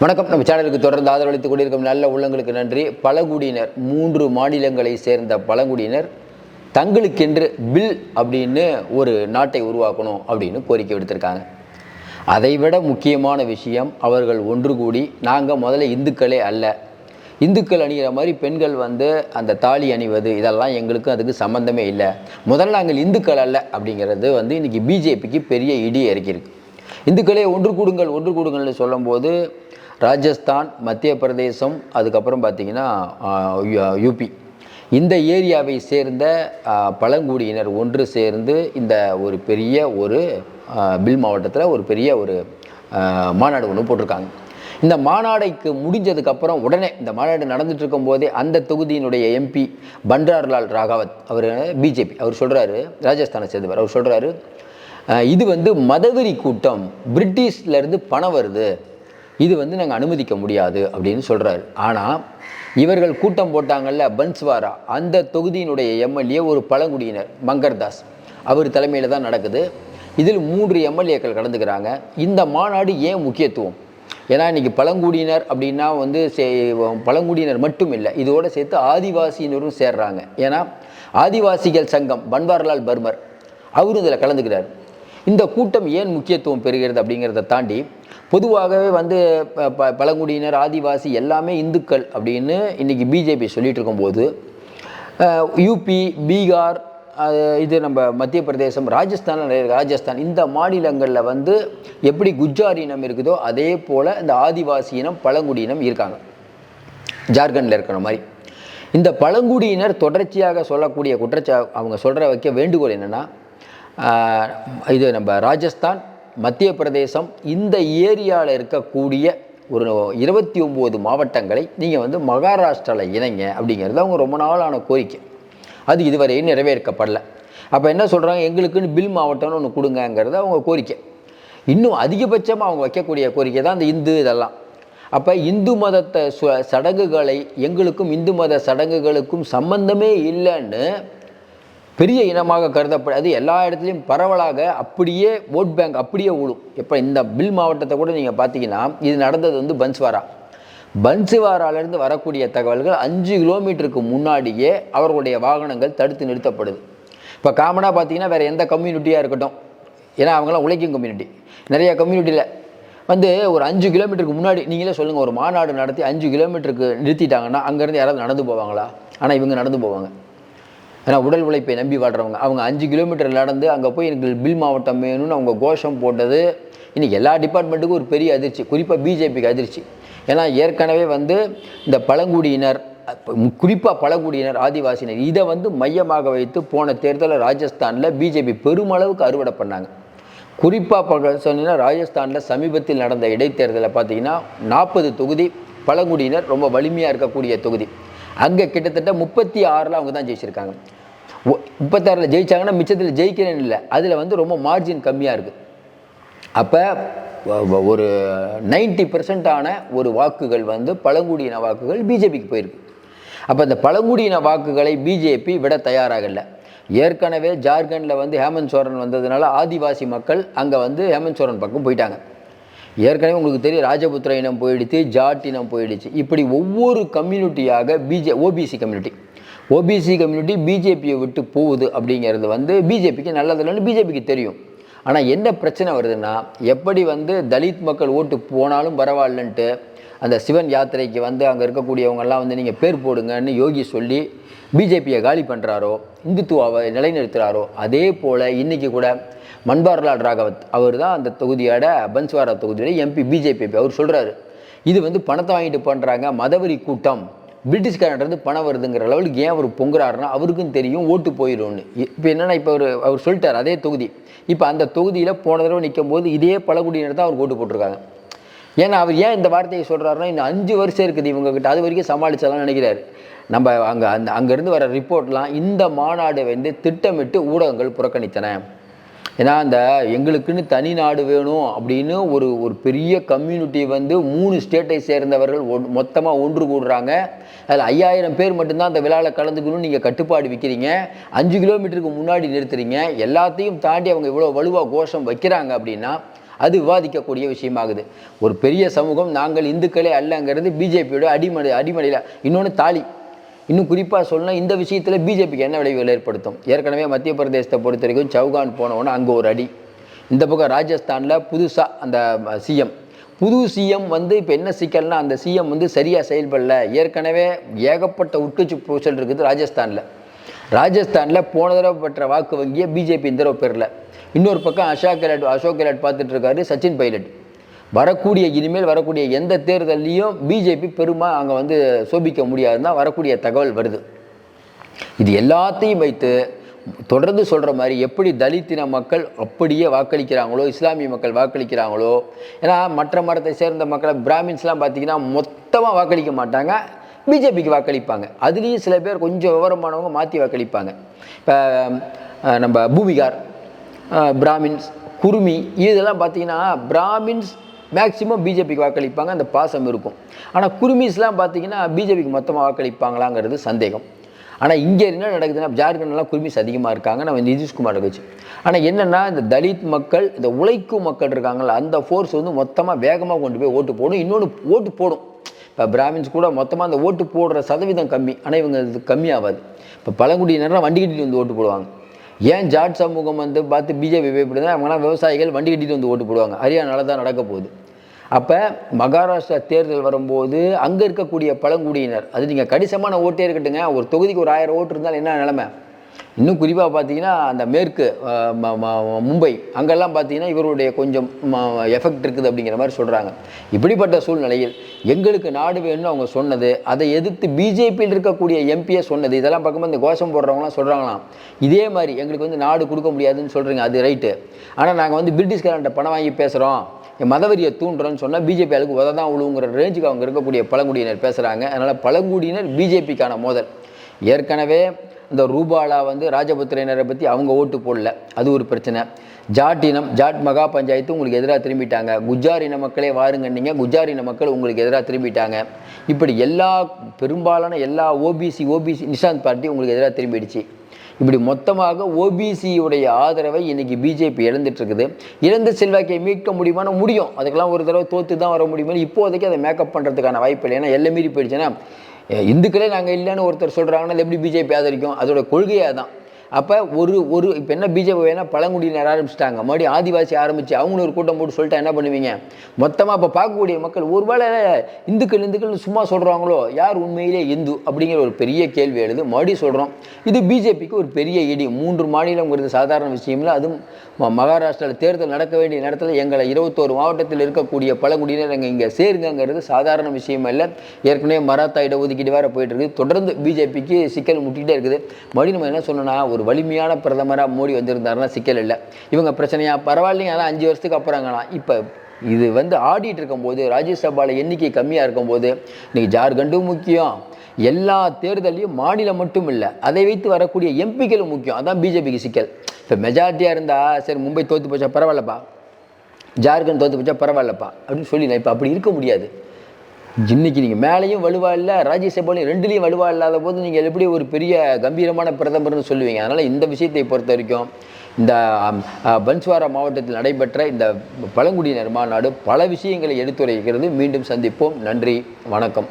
வணக்கம். நம்ம சேனலுக்கு தொடர்ந்து ஆதரவளித்துக் கொண்டிருக்கும் நல்ல உள்ளங்களுக்கு நன்றி. பழங்குடியினர் மூன்று மாநிலங்களை சேர்ந்த பழங்குடியினர் தங்களுக்கென்று பில் அப்படின்னு ஒரு நாட்டை உருவாக்கணும் அப்படின்னு கோரிக்கை விடுத்திருக்காங்க. அதைவிட முக்கியமான விஷயம் அவர்கள் ஒன்று கூடி நாங்கள் முதல்ல இந்துக்களே அல்ல. இந்துக்கள் அணிகிற மாதிரி பெண்கள் வந்து அந்த தாலி அணிவது இதெல்லாம் எங்களுக்கு அதுக்கு சம்மந்தமே இல்லை. முதல்ல நாங்கள் இந்துக்கள் அல்ல அப்படிங்கிறது வந்து இன்றைக்கி பிஜேபிக்கு பெரிய இடி இறக்கியிருக்கு இந்துக்களே ஒன்று கூடுங்கள் ஒன்று கூடுங்கள்னு சொல்லும்போது ராஜஸ்தான் மத்திய பிரதேசம் அதுக்கப்புறம் பார்த்திங்கன்னா யூபி இந்த ஏரியாவை சேர்ந்த பழங்குடியினர் ஒன்று சேர்ந்து இந்த ஒரு பெரிய ஒரு பில் மாவட்டத்தில் ஒரு பெரிய ஒரு மாநாடு ஒன்று போட்டிருக்காங்க. இந்த மாநாடைக்கு முடிஞ்சதுக்கப்புறம் உடனே இந்த மாநாடு நடந்துட்டு இருக்கும்போதே அந்த தொகுதியினுடைய எம்பி பன்ரார்லால் ராகவத் அவர் பிஜேபி அவர் சொல்கிறாரு ராஜஸ்தானை சேர்ந்தவர் அவர் சொல்கிறாரு இது வந்து மதவெறி கூட்டம் பிரிட்டிஷ்லேருந்து பணம் வருது. இது வந்து நாங்கள் அனுமதிக்க முடியாது அப்படின்னு சொல்கிறாரு ஆனால் இவர்கள் கூட்டம் போட்டாங்கல்ல பன்ஸ்வாரா அந்த தொகுதியினுடைய எம்எல்ஏ ஒரு பழங்குடியினர் மங்கர்தாஸ். அவர் தலைமையில் தான் நடக்குது. இதில் மூன்று எம்எல்ஏக்கள் கலந்துக்கிறாங்க. இந்த மாநாடு ஏன் முக்கியத்துவம்? ஏன்னா இன்றைக்கி பழங்குடியினர் அப்படின்னா வந்து சே பழங்குடியினர் மட்டும் இல்லை இதோடு சேர்த்து ஆதிவாசியினரும் சேர்றாங்க. ஏன்னா ஆதிவாசிகள் சங்கம் பன்வாரிலால் பர்மர் அவரும் இதில் கலந்துக்கிறார். இந்த கூட்டம் ஏன் முக்கியத்துவம் பெறுகிறது அப்படிங்கிறத தாண்டி பொதுவாகவே வந்து ப- பழங்குடியினர் ஆதிவாசி எல்லாமே இந்துக்கள் அப்படின்னு இன்றைக்கி பிஜேபி சொல்லிகிட்டு இருக்கும்போது யூபி பீகார் இது நம்ம மத்திய பிரதேசம் ராஜஸ்தான் ராஜஸ்தான் இந்த மாநிலங்களில் வந்து எப்படி குஜ்ஜார் இனம் இருக்குதோ அதே போல் இந்த ஆதிவாசி இனம் பழங்குடியினம் இருக்காங்க. ஜார்க்கண்டில் இருக்கிற மாதிரி. இந்த பழங்குடியினர் தொடர்ச்சியாக சொல்லக்கூடிய குற்றச்சா அவங்க சொல்கிற வைக்க வேண்டுகோள் என்னென்னா இது நம்ம ராஜஸ்தான் மத்திய பிரதேசம் இந்த ஏரியாவில் இருக்கக்கூடிய ஒரு இருபத்தி ஒம்பது மாவட்டங்களை நீங்கள் வந்து மகாராஷ்டிராவில் இணைங்க அப்படிங்கிறது அவங்க ரொம்ப நாளான கோரிக்கை. அது இதுவரையும் நிறைவேற்கப்படல. அப்போ என்ன சொல்கிறாங்க எங்களுக்குன்னு பில் மாவட்டம்னு ஒன்று கொடுங்கங்கிறது அவங்க கோரிக்கை. இன்னும் அதிகபட்சமாக அவங்க வைக்கக்கூடிய கோரிக்கை தான் அந்த இந்து இதெல்லாம். அப்போ இந்து மதத்தை சு- சடங்குகளை எங்களுக்கும் இந்து மத சடங்குகளுக்கும் சம்பந்தமே இல்லைன்னு பெரிய இனமாக கருதப்படாது. எல்லா இடத்துலையும் பரவலாக அப்படியே ஓட் பேங்க் அப்படியே ஊழும் இப்போ இந்த பில் மாவட்டத்தை கூட நீங்கள் பார்த்தீங்கன்னா இது நடந்தது வந்து பன்ஸ்வாரா. பன்சிவாராலேருந்து வரக்கூடிய தகவல்கள் அஞ்சு கிலோமீட்டருக்கு முன்னாடியே அவர்களுடைய வாகனங்கள் தடுத்து நிறுத்தப்படுது. இப்போ காமனாக பார்த்தீங்கன்னா வேறு எந்த கம்யூனிட்டியாக இருக்கட்டும். ஏன்னா அவங்களாம் உழைக்கும் கம்யூனிட்டி நிறைய கம்யூனிட்டியில் வந்து ஒரு அஞ்சு கிலோமீட்டருக்கு முன்னாடி நீங்களே சொல்லுங்கள் ஒரு மாநாடு நடத்தி அஞ்சு கிலோமீட்டருக்கு நிறுத்திட்டாங்கன்னா அங்கேருந்து யாராவது நடந்து போவாங்களா? ஆனால் இவங்க நடந்து போவாங்க. ஏன்னா உடல் உழைப்பை நம்பி வாழ்கிறவங்க அவங்க அஞ்சு கிலோமீட்டர் நடந்து அங்கே போய் எனக்கு பில் மாவட்டம் வேணும்னு அவங்க கோஷம் போட்டது இன்றைக்கி எல்லா டிபார்ட்மெண்ட்டுக்கும் ஒரு பெரிய அதிர்ச்சி. குறிப்பாக பிஜேபிக்கு அதிர்ச்சி. ஏன்னா ஏற்கனவே வந்து இந்த பழங்குடியினர் குறிப்பாக பழங்குடியினர் ஆதிவாசியினர் இதை வந்து மையமாக வைத்து போன தேர்தலில் ராஜஸ்தானில் பிஜேபி பெருமளவுக்கு அறுவடை பண்ணாங்க. குறிப்பாக சொன்னீங்கன்னா ராஜஸ்தானில் சமீபத்தில் நடந்த இடைத்தேர்தலில் பார்த்தீங்கன்னா நாற்பது தொகுதி பழங்குடியினர் ரொம்ப வலிமையாக இருக்கக்கூடிய தொகுதி. அங்கே கிட்டத்தட்ட முப்பத்தி ஆறில் அவங்க தான் ஜெயிச்சிருக்காங்க. முப்பத்தாறில் ஜெயிச்சாங்கன்னா மிச்சத்தில் ஜெயிக்கிறேன்னு இல்லை. அதில் வந்து ரொம்ப மார்ஜின் கம்மியாக இருக்குது அப்போ ஒரு நைன்டி ஆன ஒரு வாக்குகள் வந்து பழங்குடியின வாக்குகள் பிஜேபிக்கு போயிருக்கு. அப்போ இந்த பழங்குடியின வாக்குகளை பிஜேபி விட தயாராகல ஏற்கனவே ஜார்க்கண்டில் வந்து ஹேமந்த் சோரன் வந்ததுனால ஆதிவாசி மக்கள் அங்கே வந்து ஹேமந்த் சோரன் பக்கம் போயிட்டாங்க. ஏற்கனவே உங்களுக்கு தெரியும் ராஜபுத்திர இனம் போயிடுச்சு ஜாட் இனம் போயிடுச்சு. இப்படி ஒவ்வொரு கம்யூனிட்டியாக PJ OBC community. OBC community பிஜேபியை விட்டு போகுது அப்படிங்கிறது வந்து பிஜேபிக்கு நல்லதில்லைன்னு பிஜேபிக்கு தெரியும். ஆனால் என்ன பிரச்சனை வருதுன்னா எப்படி வந்து தலித் மக்கள் ஓட்டு போனாலும் பரவாயில்லன்ட்டு அந்த சிவன் யாத்திரைக்கு வந்து அங்கே இருக்கக்கூடியவங்கெல்லாம் வந்து நீங்கள் பேர் போடுங்கன்னு யோகி சொல்லி பிஜேபியை காலி பண்ணுறாரோ இந்துத்துவாவை நிலைநிறுத்துகிறாரோ அதே போல் இன்றைக்கி கூட மன்பார்லால் ராகவத் அவர் தான் அந்த தொகுதியோட பன்ஸ்வாரா தொகுதியோட எம்பி பிஜேபி அவர் சொல்கிறாரு இது வந்து பணத்தை வாங்கிட்டு பண்ணுறாங்க மதவரி கூட்டம். பிரிட்டிஷ்காரன்றது பணம் வருதுங்கிற லெவலுக்கு ஏன் அவர் பொங்குறாருன்னா அவருக்கும் தெரியும் ஓட்டு போயிடும்னு இப்போ என்னென்னா இப்போ அவர் அவர் சொல்லிட்டார் அதே தொகுதி. இப்போ அந்த தொகுதியில் போன தடவை நிற்கும் போது இதே பழங்குடியினர் தான் அவர் ஓட்டு போட்டிருக்காங்க. ஏன்னா அவர் ஏன் இந்த வார்த்தையை சொல்கிறாருன்னா இன்னும் அஞ்சு வருஷம் இருக்குது இவங்ககிட்ட. அது வரைக்கும் சமாளிச்சலாம் நினைக்கிறாரு. நம்ம அங்கே அந்த அங்கேருந்து வர ரிப்போர்ட்லாம் இந்த மாநாடு வந்து திட்டமிட்டு ஊடகங்கள் புறக்கணித்தன. ஏன்னா அந்த எங்களுக்குன்னு தனி நாடு வேணும் அப்படின்னு ஒரு ஒரு பெரிய கம்யூனிட்டி வந்து மூணு ஸ்டேட்டை சேர்ந்தவர்கள் ஒன் மொத்தமாக ஒன்று கூடுறாங்க. அதில் ஐயாயிரம் பேர் மட்டும்தான் அந்த விழாவில் கலந்துக்கணும்னு நீங்கள் கட்டுப்பாடு விற்கிறீங்க அஞ்சு கிலோமீட்டருக்கு முன்னாடி நிறுத்துறீங்க. எல்லாத்தையும் தாண்டி அவங்க இவ்வளோ வலுவாக கோஷம் வைக்கிறாங்க அப்படின்னா அது விவாதிக்கக்கூடிய விஷயமாகுது. ஒரு பெரிய சமூகம் நாங்கள் இந்துக்களே அல்லங்கிறது பிஜேபியோட அடிமடை அடிமடையில். இன்னொன்று தாலி. இன்னும் குறிப்பாக சொல்லணும் இந்த விஷயத்தில் பிஜேபிக்கு என்ன விளைவுகள் ஏற்படுத்தும்? ஏற்கனவே மத்திய பிரதேசத்தை பொறுத்த வரைக்கும் சவுகான் போனவொன்னே அங்கே ஒரு அடி. இந்த பக்கம் ராஜஸ்தானில் புதுசாக அந்த சிஎம். புது சிஎம் வந்து இப்போ என்ன சிக்கல்னா அந்த சிஎம் வந்து சரியாக செயல்படல. ஏற்கனவே ஏகப்பட்ட உட்கட்சி பூசல் இருக்குது ராஜஸ்தானில். ராஜஸ்தானில் போன தடவை பெற்ற வாக்கு வங்கியை பிஜேபி இந்த தடவை பெறல. இன்னொரு பக்கம் அசோக் கெலாட் அசோக் கெலாட் பார்த்துட்டு இருக்காரு சச்சின் பைலட். வரக்கூடிய இனிமேல் வரக்கூடிய எந்த தேர்தல்லையும் பிஜேபி பெருமா அங்கே வந்து சோபிக்க முடியாதுன்னா வரக்கூடிய தகவல் வருது. இது எல்லாத்தையும் வைத்து தொடர்ந்து சொல்கிற மாதிரி எப்படி தலித்தின மக்கள் அப்படியே வாக்களிக்கிறாங்களோ இஸ்லாமிய மக்கள் வாக்களிக்கிறாங்களோ ஏன்னா மற்ற மரத்தை சேர்ந்த மக்களை பிராமின்ஸ்லாம் பார்த்தீங்கன்னா மொத்தமாக வாக்களிக்க மாட்டாங்க பிஜேபிக்கு வாக்களிப்பாங்க. அதுலேயும் சில பேர் கொஞ்சம் விவரமானவங்க மாற்றி வாக்களிப்பாங்க. இப்போ நம்ம பூமிகார் பிராமின்ஸ் குருமி இதெல்லாம் பார்த்தீங்கன்னா பிராமின்ஸ் மேக்சிமம் பிஜேபிக்கு வாக்களிப்பாங்க அந்த பாசம் இருக்கும். ஆனால் குருமிஸ்லாம் பார்த்தீங்கன்னா பிஜேபிக்கு மொத்தமாக வாக்களிப்பாங்களாங்கிறது சந்தேகம். ஆனால் இங்கே என்ன நடக்குதுன்னா ஜார்க்கண்ட்லாம் குருமிஸ் அதிகமாக இருக்காங்க நம்ம நிதிஷ்குமார் வச்சு. ஆனால் என்னென்னா இந்த தலித் மக்கள் இந்த உழைக்கும் மக்கள் இருக்காங்கள அந்த ஃபோர்ஸ் வந்து மொத்தமாக வேகமாக கொண்டு போய் ஓட்டு போடும் இன்னொன்று ஓட்டு போடும். இப்போ பிராமின்ஸ் கூட மொத்தமாக அந்த ஓட்டு போடுற சதவீதம் கம்மி. ஆனால் இவங்க இது கம்மியாகாது இப்போ பழங்குடியினர்லாம் வண்டி கட்டிட்டு வந்து ஓட்டு போடுவாங்க. ஏன் ஜாட் சமூகம் வந்து பார்த்து பிஜேபி பயப்படுதுன்னா அவங்களாம் விவசாயிகள் வண்டி கட்டிட்டு வந்து ஓட்டு போடுவாங்க. ஹரியானால தான் நடக்க போகுது. அப்போ மகாராஷ்டிரா தேர்தல் வரும்போது அங்கே இருக்கக்கூடிய பழங்குடியினர் அது நீங்கள் கணிசமான ஓட்டே இருக்கட்டுங்க. ஒரு தொகுதிக்கு ஒரு ஆயிரம் ஓட்டு இருந்தால் என்ன நிலமை? இன்னும் குறிப்பாக பார்த்தீங்கன்னா அந்த மேற்கு ம- ம- மும்பை அங்கெல்லாம் பார்த்தீங்கன்னா இவருடைய கொஞ்சம் எஃபெக்ட் இருக்குது அப்படிங்கிற மாதிரி சொல்கிறாங்க இப்படிப்பட்ட சூழ்நிலையில் எங்களுக்கு நாடு வேணும்னு அவங்க சொன்னது அதை எதிர்த்து பிஜேபியில் இருக்கக்கூடிய எம்பியை சொன்னது இதெல்லாம் பார்க்கும்போது இந்த கோஷம் போடுறவங்களாம் சொல்கிறாங்களாம் இதே மாதிரி எங்களுக்கு வந்து நாடு கொடுக்க முடியாதுன்னு சொல்கிறீங்க அது ரைட்டு ஆனால் நாங்கள் வந்து பிரிட்டிஷ்காரன்ட்ட பணம் வாங்கி பேசுகிறோம் மதவரியை தூண்டுறோன்னு சொன்னால் பிஜேபி அதுக்கு உத தான் உழுவுங்கிற ரேஞ்சுக்கு அவங்க இருக்கக்கூடிய பழங்குடியினர் பேசுகிறாங்க அதனால் பழங்குடியினர் பிஜேபிக்கான மோதல். ஏற்கனவே இந்த ரூபாலா வந்து ராஜபுத்திரனரை பற்றி அவங்க ஓட்டு போடல. அது ஒரு பிரச்சனை. ஜாட் இனம் ஜாட் மகா பஞ்சாயத்து உங்களுக்கு எதிராக திரும்பிட்டாங்க. குஜார் இன மக்களே வாருங்கன்னீங்க. குஜார் இன மக்கள் உங்களுக்கு எதிராக திரும்பிட்டாங்க. இப்படி எல்லா பெரும்பாலான எல்லா ஓபிசி ஓபிசி நிஷாந்த் பார்ட்டி உங்களுக்கு எதிராக திரும்பிடுச்சு. இப்படி மொத்தமாக ஓபிசியுடைய ஆதரவை இன்னைக்கு பிஜேபி இழந்துட்டுருக்குது. இழந்த செல்வாக்கை மீட்க முடியுமானா முடியும். அதுக்கெல்லாம் ஒரு தடவை தோற்று தான் வர முடியுமா இப்போதைக்கு அதை மேக்கப் பண்ணுறதுக்கான வாய்ப்பு இல்லை. ஏன்னா எல்லாம் மீறி போயிடுச்சுன்னா இந்துக்களே நாங்கள் இல்லைன்னு ஒருத்தர் சொல்கிறாங்கன்னா அது எப்படி பிஜேபி ஆதரிக்கும்? அதோட கொள்கையாக தான் அப்போ ஒரு ஒரு இப்போ என்ன பிஜேபி வேணால் பழங்குடியினர் ஆரம்பிச்சிட்டாங்க. மறுபடியும் ஆதிவாசி ஆரம்பித்து அவங்களும் ஒரு கூட்டம் போட்டு சொல்லிட்டா என்ன பண்ணுவீங்க? மொத்தமாக இப்போ பார்க்கக்கூடிய மக்கள் ஒருவேளை இந்துக்கள் இந்துக்கள்னு சும்மா சொல்கிறாங்களோ யார் உண்மையிலே இந்து? அப்படிங்கிற ஒரு பெரிய கேள்வி எழுது. மறுபடியும் சொல்கிறோம் இது பிஜேபிக்கு ஒரு பெரிய இடி. மூன்று மாநிலங்கிறது சாதாரண விஷயம் அதுவும் ம- மகாராஷ்டிராவில் தேர்தல் நடக்க வேண்டிய நேரத்தில் எங்களை இருபத்தோரு மாவட்டத்தில் இருக்கக்கூடிய பழங்குடியினர் எங்கள் இங்கே சேருங்கிறது சாதாரண விஷயம் இல்லை. ஏற்கனவே மராத்தா இடஒதுக்கீடு வேறு போயிட்டு இருக்குது. தொடர்ந்து பிஜேபிக்கு சிக்கல் முட்டிக்கிட்டே இருக்குது. மறுபடியும் நம்ம என்ன சொன்னோன்னா ஒரு வலிமையான பிரதமராக மோடி வந்திருந்தாருன்னா சிக்கல் இல்லை. இவங்க பிரச்சனையா? பரவாயில்லைங்க. அதான் அஞ்சு வருஷத்துக்கு அப்புறங்களாம் இப்போ இது வந்து ஆடிட்டு இருக்கும்போது ராஜ்யசபாவில் எண்ணிக்கை கம்மியாக இருக்கும்போது இன்றைக்கி ஜார்க்கண்டும் முக்கியம். எல்லா தேர்தலையும் மாநிலம் மட்டும் இல்லை அதை வைத்து வரக்கூடிய எம்பிக்களும் முக்கியம். அதான் பிஜேபிக்கு சிக்கல். இப்போ மெஜாரிட்டியாக இருந்தால் சரி மும்பை தோற்று போச்சா பரவாயில்லப்பா. ஜார்க்கண்ட் தோற்று போச்சா பரவாயில்லப்பா. அப்படின்னு சொல்லி நான் இப்போ அப்படி இருக்க முடியாது. இன்னைக்கு நீங்கள் மேலேயும் வலுவா இல்லை ராஜ்யசபாலையும் ரெண்டுலேயும் வலுவாக இல்லாத போது நீங்கள் எப்படி ஒரு பெரிய கம்பீரமான பிரதமர்னு சொல்லுவீங்க? அதனால் இந்த விஷயத்தை பொறுத்த வரைக்கும் இந்த பன்ஸ்வாரா மாவட்டத்தில் நடைபெற்ற இந்த பழங்குடியினர் மாநாடு பல விஷயங்களை எடுத்துரைக்கிறது. மீண்டும் சந்திப்போம். நன்றி. வணக்கம்.